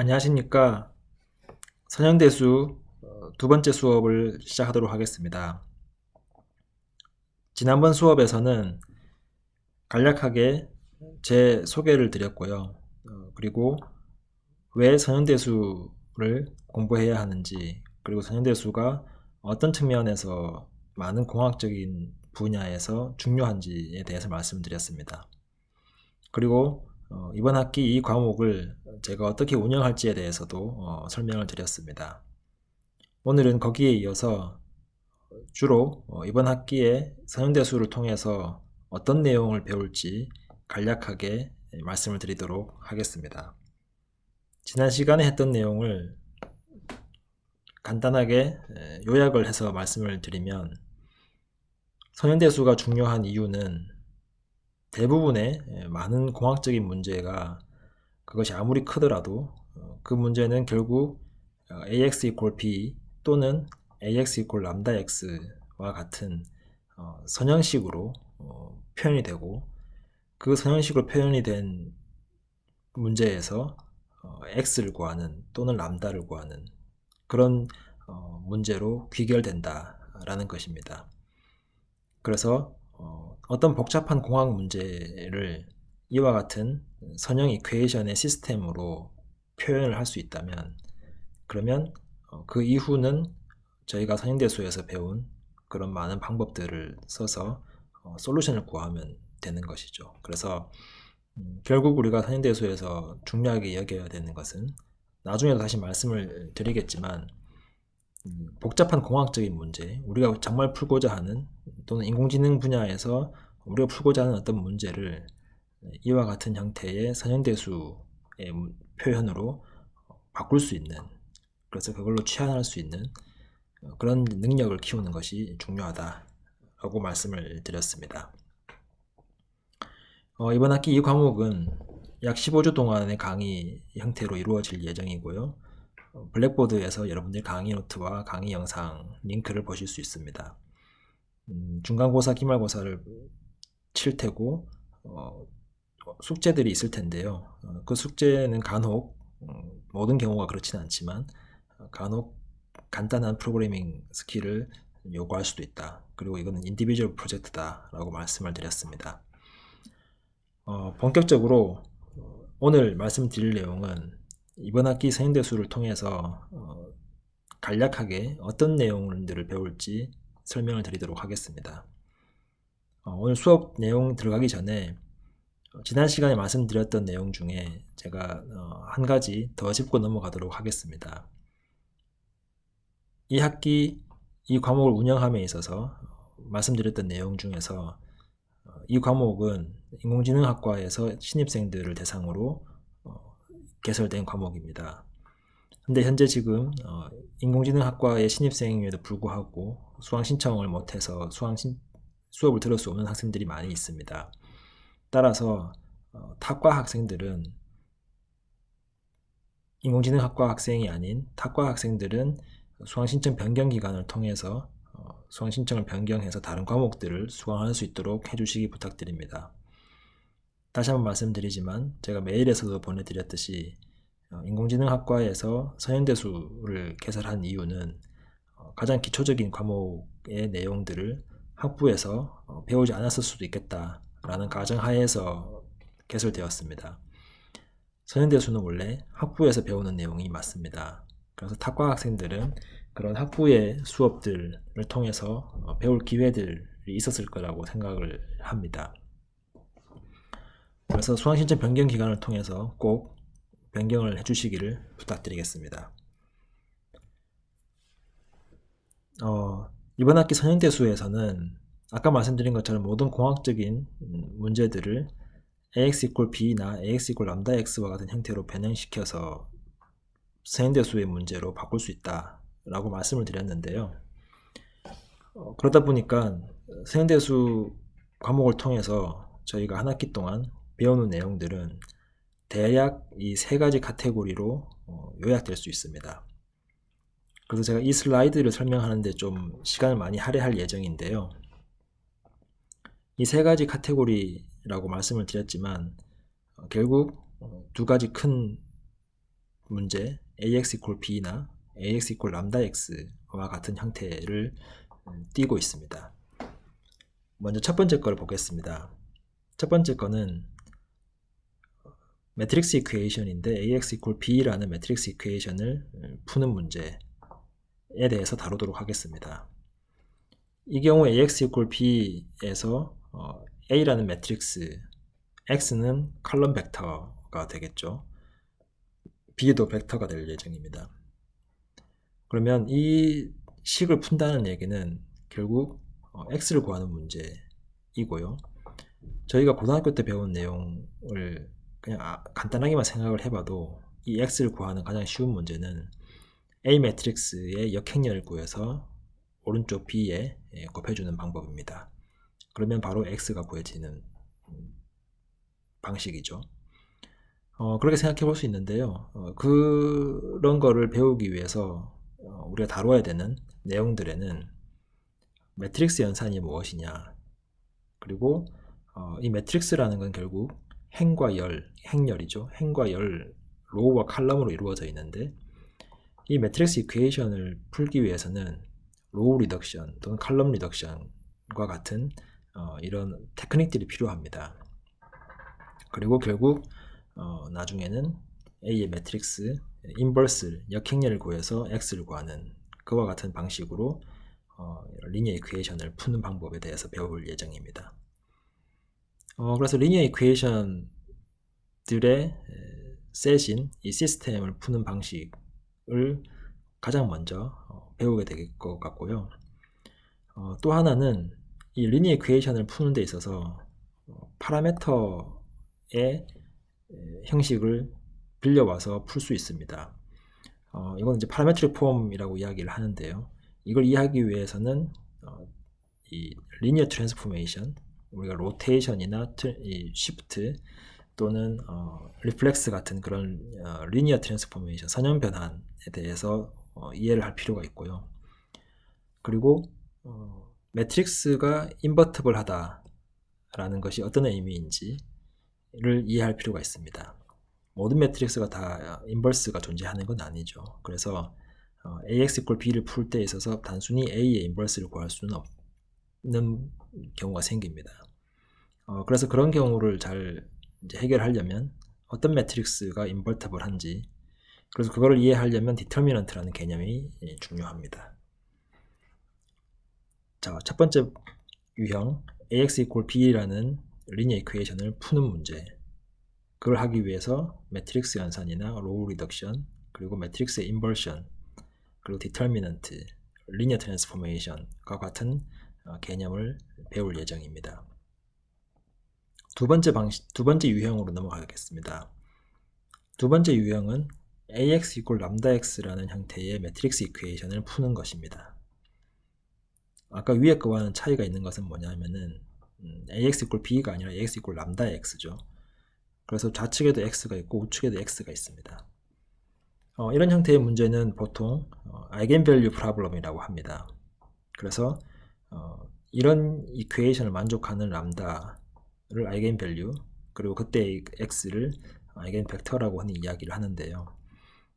안녕하십니까. 선형대수 어, 두 번째 수업을 시작하도록 하겠습니다. 지난번 수업에서는 간략하게 제 소개를 드렸고요. 어, 그리고 왜 선형대수를 공부해야 하는지, 그리고 선형대수가 어떤 측면에서 많은 공학적인 분야에서 중요한지에 대해서 말씀드렸습니다. 그리고 어, 이번 학기 이 과목을 제가 어떻게 운영할지에 대해서도 어, 설명을 드렸습니다. 오늘은 거기에 이어서 주로 어, 이번 학기에 선형대수를 통해서 어떤 내용을 배울지 간략하게 말씀을 드리도록 하겠습니다. 지난 시간에 했던 내용을 간단하게 요약을 해서 말씀을 드리면 선형대수가 중요한 이유는 대부분의 예, 많은 공학적인 문제가 그것이 아무리 크더라도 어, 그 문제는 결국 어, ax equal b 또는 ax equal 람다 x와 같은 어, 선형식으로 표현이 되고 그 선형식으로 표현이 된 문제에서 x를 구하는 또는 람다를 구하는 그런 문제로 귀결된다라는 것입니다. 그래서 어떤 복잡한 공학 문제를 이와 같은 선형 이퀘이션의 시스템으로 표현을 할 수 있다면 그러면 어, 그 이후는 저희가 선형대수에서 배운 그런 많은 방법들을 써서 어, 솔루션을 구하면 되는 것이죠. 그래서 음, 결국 우리가 선형대수에서 중요하게 여겨야 되는 것은 나중에도 다시 말씀을 드리겠지만 음, 복잡한 공학적인 문제, 우리가 정말 풀고자 하는 또는 인공지능 분야에서 우리가 풀고자 하는 어떤 문제를 이와 같은 형태의 선형대수의 표현으로 바꿀 수 있는 그래서 그걸로 취한할 수 있는 그런 능력을 키우는 것이 중요하다라고 말씀을 드렸습니다. 어, 이번 학기 이 과목은 약 15주 동안의 강의 형태로 이루어질 예정이고요. 블랙보드에서 여러분들 강의 노트와 강의 영상 링크를 보실 수 있습니다. 음, 중간고사, 기말고사를 칠 테고 어, 숙제들이 있을 텐데요. 어, 그 숙제는 간혹 음, 모든 경우가 그렇지는 않지만 어, 간혹 간단한 프로그래밍 스킬을 요구할 수도 있다. 그리고 이거는 인디비주얼 프로젝트다라고 말씀을 드렸습니다. 어, 본격적으로 오늘 말씀드릴 내용은 이번 학기 선행대 수를 통해서 어, 간략하게 어떤 내용들을 배울지 설명을 드리도록 하겠습니다. 어, 오늘 수업 내용 들어가기 전에 어, 지난 시간에 말씀드렸던 내용 중에 제가 한 가지 더 짚고 넘어가도록 하겠습니다. 이 학기 이 과목을 운영함에 있어서 말씀드렸던 내용 중에서 이 과목은 인공지능학과에서 신입생들을 대상으로 개설된 과목입니다. 근데 현재 지금 어, 인공지능학과의 신입생임에도 불구하고 수강 신청을 못해서 수강 신, 수업을 들을 수 없는 학생들이 많이 있습니다. 따라서 어, 타과 학생들은 인공지능학과 학생이 아닌 타과 학생들은 수강 신청 변경 기간을 통해서 어, 수강 신청을 변경해서 다른 과목들을 수강할 수 있도록 해주시기 부탁드립니다. 다시 한번 말씀드리지만 제가 메일에서도 보내드렸듯이 어, 인공지능학과에서 서현대수를 개설한 이유는 어, 가장 기초적인 과목의 내용들을 학부에서 어, 배우지 않았을 수도 있겠다 라는 가정하에서 개설되었습니다. 서현대수는 원래 학부에서 배우는 내용이 맞습니다. 그래서 탁과 학생들은 그런 학부의 수업들을 통해서 배울 기회들이 있었을 거라고 생각을 합니다. 그래서 수강신청 변경 기간을 통해서 꼭 변경을 해주시기를 부탁드리겠습니다. 어, 이번 학기 선형대수에서는 아까 말씀드린 것처럼 모든 공학적인 문제들을 ax equal b나 ax equal 람다 x와 같은 형태로 변형시켜서 선형대수의 문제로 바꿀 수 있다라고 말씀을 드렸는데요. 어, 그러다 보니까 선형대수 과목을 통해서 저희가 한 학기 동안 배우는 내용들은 대략 이 세 가지 카테고리로 어, 요약될 수 있습니다. 그래서 제가 이 슬라이드를 설명하는데 좀 시간을 많이 할애할 예정인데요. 이 세 가지 카테고리라고 말씀을 드렸지만 어, 결국 어, 두 가지 큰 문제 ax equal b나 ax equal 람다 x와 같은 형태를 음, 띄고 있습니다. 먼저 첫 번째 거를 보겠습니다. 첫 번째 거는 매트릭스 이퀘이션인데 ax equal b라는 매트릭스 이퀘이션을 음, 푸는 문제에 대해서 다루도록 하겠습니다. 이 경우 ax equal b에서 어, a라는 매트릭스 x는 컬럼 벡터가 되겠죠. b도 벡터가 될 예정입니다. 그러면 이 식을 푼다는 얘기는 결국 어, x를 구하는 문제이고요. 저희가 고등학교 때 배운 내용을 그냥 아, 간단하게만 생각을 해봐도 이 x를 구하는 가장 쉬운 문제는 A 매트릭스의 역행렬을 구해서 오른쪽 B에 예, 곱해주는 방법입니다. 그러면 바로 x가 구해지는 음, 방식이죠. 어, 그렇게 생각해 볼 수 있는데요. 어, 그런 거를 배우기 위해서 어, 우리가 다뤄야 되는 내용들에는 매트릭스 연산이 무엇이냐 그리고 어, 이 매트릭스라는 건 결국 행과 열, 행열이죠. 행과 열, 로우와 칼럼으로 이루어져 있는데 이 매트릭스 이퀘이션을 풀기 위해서는 로우 리덕션 또는 칼럼 리덕션과 같은 어, 이런 테크닉들이 필요합니다. 그리고 결국 어, 나중에는 A의 매트릭스 인버스 역행렬을 구해서 X를 구하는 그와 같은 방식으로 어, 리니어 이퀘이션을 푸는 방법에 대해서 배울 예정입니다. 어, 그래서 리니어 이퀘이션들의 셋인 이 시스템을 푸는 방식을 가장 먼저 어, 배우게 될 것 같고요. 어, 또 하나는 이 리니어 이퀘이션을 푸는 데 있어서 어, 파라메터의 형식을 빌려와서 풀 수 있습니다. 어, 이건 이제 파라메트릭 폼이라고 이야기를 하는데요. 이걸 이해하기 위해서는 어, 이 리니어 트랜스포메이션 우리가 로테이션이나 이 시프트 또는 어, 리플렉스 같은 그런 어, 리니어 트랜스포메이션 선형 변환에 대해서 어, 이해를 할 필요가 있고요. 그리고 어, 매트릭스가 인버트블 하다라는 것이 어떤 의미인지를 이해할 필요가 있습니다. 모든 매트릭스가 다 인버스가 존재하는 건 아니죠. 그래서 어, ax equal b를 풀 때 있어서 단순히 a의 인버스를 구할 수는 없는 경우가 생깁니다. 어, 그래서 그런 경우를 잘 해결하려면 어떤 매트릭스가 인버터블한지 그래서 그거를 이해하려면 디터미넌트라는 개념이 예, 중요합니다. 자, 첫 번째 유형 ax equal b라는 리니어 이퀘이션을 푸는 문제 그걸 하기 위해서 매트릭스 연산이나 로우 리덕션 그리고 매트릭스 인버션 그리고 디터미넌트 리니어 트랜스포메이션과 같은 어, 개념을 배울 예정입니다. 두 번째 방식, 두 번째 유형으로 넘어가겠습니다. 두 번째 유형은 ax equal 람다 x라는 형태의 매트릭스 이퀘이션을 푸는 것입니다. 아까 위에 거와는 차이가 있는 것은 뭐냐면은 음, ax equal b가 아니라 ax equal 람다 x죠. 그래서 좌측에도 x가 있고 우측에도 x가 있습니다. 어, 이런 형태의 문제는 보통 어, 아이겐밸류 프로블럼이라고 합니다. 그래서 어, 이런 이퀘이션을 만족하는 람다를 아이겐밸류 그리고 그때의 x를 아이겐 벡터라고 하는 이야기를 하는데요.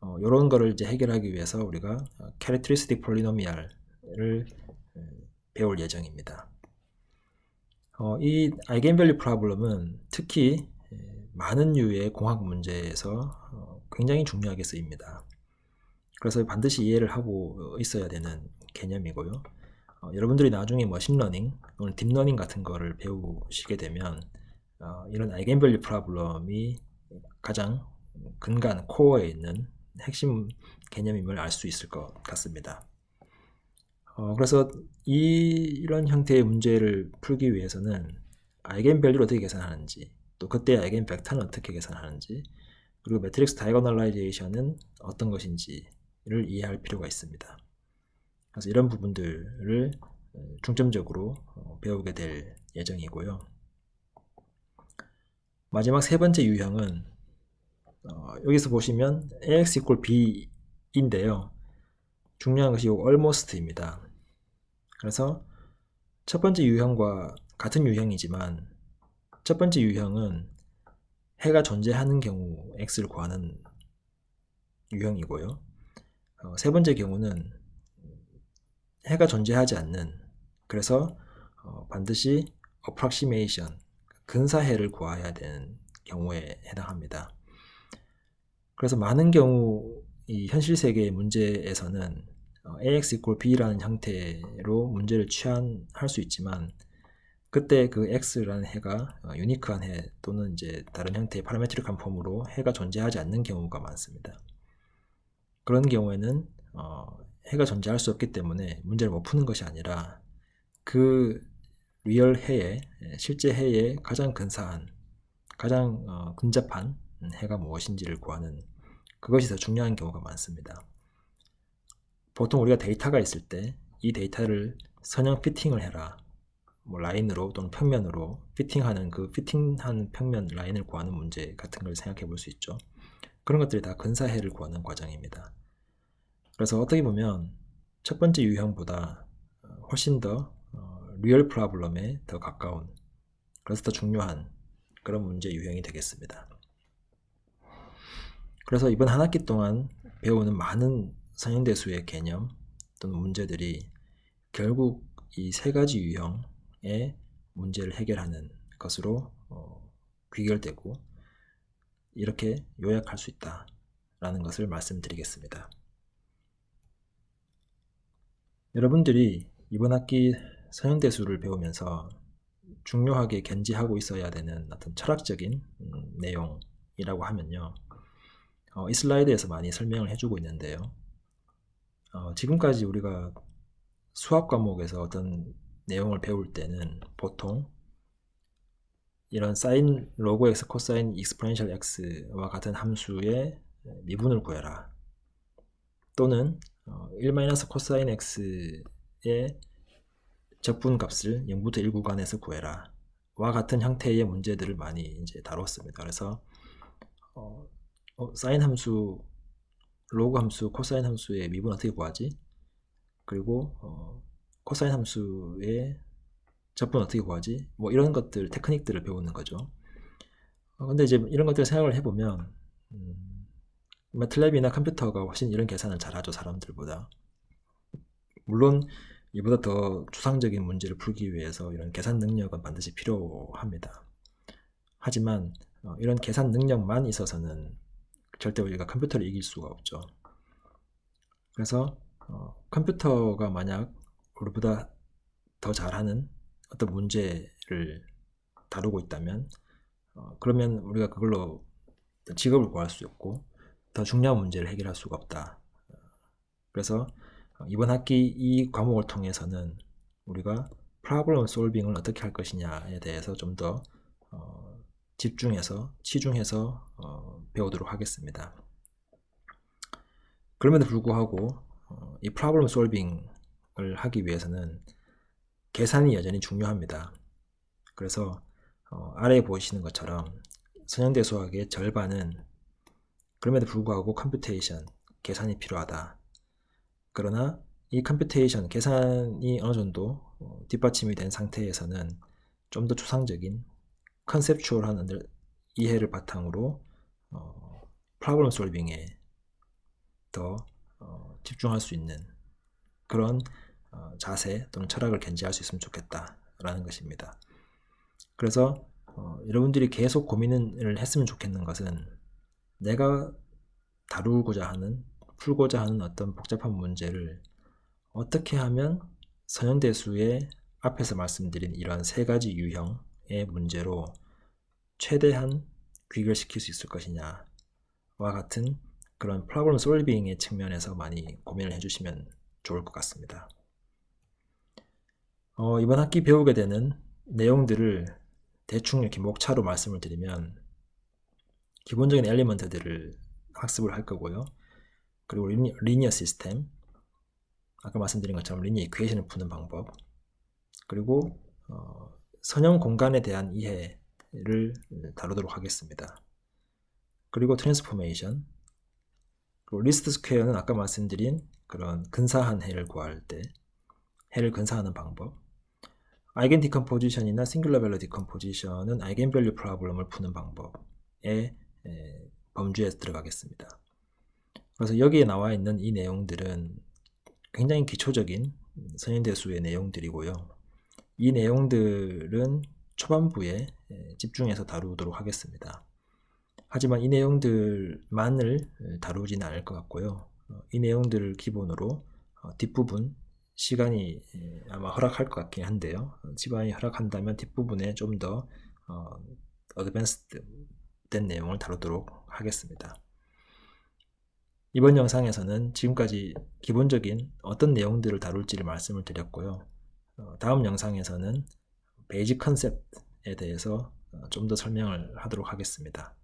어, 이런 거를 이제 해결하기 위해서 우리가 캐릭터리스틱 폴리노미알을 배울 예정입니다. 어, 이 아이겐밸류 프로블럼은 특히 많은 유의 공학 문제에서 어, 굉장히 중요하게 쓰입니다. 그래서 반드시 이해를 하고 있어야 되는 개념이고요. 어, 여러분들이 나중에 머신러닝 또는 딥러닝 같은 거를 배우시게 되면 어, 이런 아이겐밸류 프로블럼이 가장 근간 코어에 있는 핵심 개념임을 알 수 있을 것 같습니다. 어, 그래서 이, 이런 형태의 문제를 풀기 위해서는 아이겐밸류를 어떻게 계산하는지 또 그때 아이겐 벡터는 어떻게 계산하는지 그리고 매트릭스 다이거널라이제이션은 어떤 것인지를 이해할 필요가 있습니다. 그래서 이런 부분들을 어, 중점적으로 어, 배우게 될 예정이고요. 마지막 세 번째 유형은 어, 여기서 보시면 ax b인데요. 중요한 것이 almost입니다. 그래서 첫 번째 유형과 같은 유형이지만 첫 번째 유형은 해가 존재하는 경우 x를 구하는 유형이고요. 어, 세 번째 경우는 해가 존재하지 않는 그래서 어, 반드시 approximation 근사해를 구해야 되는 경우에 해당합니다. 그래서 많은 경우 이 현실 세계의 문제에서는 어, ax equal b라는 형태로 문제를 취한할 수 있지만 그때 그 x라는 해가 어, 유니크한 해 또는 이제 다른 형태의 파라메트릭한 폼으로 해가 존재하지 않는 경우가 많습니다. 그런 경우에는 어, 해가 존재할 수 없기 때문에 문제를 못 푸는 것이 아니라 그 리얼 해에 실제 해에 가장 근사한 가장 어, 근접한 해가 무엇인지를 구하는 그것이 더 중요한 경우가 많습니다. 보통 우리가 데이터가 있을 때 이 데이터를 선형 피팅을 해라. 뭐 라인으로 또는 평면으로 피팅하는 그 피팅한 평면 라인을 구하는 문제 같은 걸 생각해 볼 수 있죠. 그런 것들이 다 근사해를 구하는 과정입니다. 그래서 어떻게 보면 첫 번째 유형보다 훨씬 더 리얼 프로블럼에 더 가까운 그래서 더 중요한 그런 문제 유형이 되겠습니다. 그래서 이번 한 학기 동안 배우는 많은 선형대수의 개념 또는 문제들이 결국 이 세 가지 유형의 문제를 해결하는 것으로 어, 귀결되고 이렇게 요약할 수 있다라는 것을 말씀드리겠습니다. 여러분들이 이번 학기 선형대수를 배우면서 중요하게 견지하고 있어야 되는 어떤 철학적인 음, 내용이라고 하면요. 어, 이 슬라이드에서 많이 설명을 해주고 있는데요. 어, 지금까지 우리가 수학 과목에서 어떤 내용을 배울 때는 보통 이런 사인 로그 x 코사인 익스포넨셜 x와 같은 함수의 미분을 구해라 또는 1 마이너스 코사인 x의 적분 값을 0부터 1 구간에서 구해라 와 같은 형태의 문제들을 많이 이제 다뤘습니다. 그래서 어, 어, 사인 함수 로그 함수, 코사인 함수의 미분 어떻게 구하지? 그리고 어, 코사인 함수의 적분 어떻게 구하지? 뭐 이런 것들, 테크닉들을 배우는 거죠. 어, 근데 이제 이런 것들 생각을 해보면 음, 매틀랩이나 컴퓨터가 훨씬 이런 계산을 잘하죠 사람들보다. 물론 이보다 더 추상적인 문제를 풀기 위해서 이런 계산 능력은 반드시 필요합니다. 하지만 어, 이런 계산 능력만 있어서는 절대 우리가 컴퓨터를 이길 수가 없죠. 그래서 어, 컴퓨터가 만약 우리보다 더 잘하는 어떤 문제를 다루고 있다면 어, 그러면 우리가 그걸로 직업을 구할 수 없고 더 중요한 문제를 해결할 수가 없다. 그래서 이번 학기 이 과목을 통해서는 우리가 프로블럼 솔빙을 어떻게 할 것이냐에 대해서 좀더 어, 집중해서 치중해서 어, 배우도록 하겠습니다. 그럼에도 불구하고 어, 이 프로블럼 솔빙을 하기 위해서는 계산이 여전히 중요합니다. 그래서 어, 아래에 보시는 것처럼 선형대 수학의 절반은 그럼에도 불구하고 컴퓨테이션 계산이 필요하다. 그러나 이 컴퓨테이션 계산이 어느 정도 어, 뒷받침이 된 상태에서는 좀 더 추상적인 컨셉추얼한 이해를 바탕으로 어, 프로블럼 솔빙에 더 어, 집중할 수 있는 그런 어, 자세 또는 철학을 견지할 수 있으면 좋겠다라는 것입니다. 그래서 어, 여러분들이 계속 고민을 했으면 좋겠는 것은 내가 다루고자 하는 풀고자 하는 어떤 복잡한 문제를 어떻게 하면 선형대수의 앞에서 말씀드린 이런 세 가지 유형 의 문제로 최대한 귀결시킬 수 있을 것이냐와 같은 그런 프로블럼 솔빙의 측면에서 많이 고민을 해주시면 좋을 것 같습니다. 어, 이번 학기 배우게 되는 내용들을 대충 이렇게 목차로 말씀을 드리면 기본적인 엘리먼트들을 학습을 할 거고요. 그리고 리니, 리니어 시스템 아까 말씀드린 것처럼 리니어 이퀘이션을 푸는 방법 그리고 어, 선형 공간에 대한 이해를 다루도록 하겠습니다. 그리고 트랜스포메이션 그리고 리스트 스퀘어는 아까 말씀드린 그런 근사한 해를 구할 때 해를 근사하는 방법 아이겐 디컴포지션이나 싱글러 밸류 디컴포지션은 아이겐 밸류 프로블럼을 푸는 방법의 범주에 들어가겠습니다. 그래서 여기에 나와 있는 이 내용들은 굉장히 기초적인 선현대수의 내용들이고요. 이 내용들은 초반부에 에, 집중해서 다루도록 하겠습니다. 하지만 이 내용들만을 다루지는 않을 것 같고요. 어, 이 내용들을 기본으로 어, 뒷부분 시간이 에, 아마 허락할 것 같긴 한데요. 어, 시간이 허락한다면 뒷부분에 좀 더 어드밴스드 된 내용을 다루도록 하겠습니다. 이번 영상에서는 지금까지 기본적인 어떤 내용들을 다룰지를 말씀을 드렸고요. 어, 다음 영상에서는 베이직 컨셉에 대해서 어, 좀더 설명을 하도록 하겠습니다.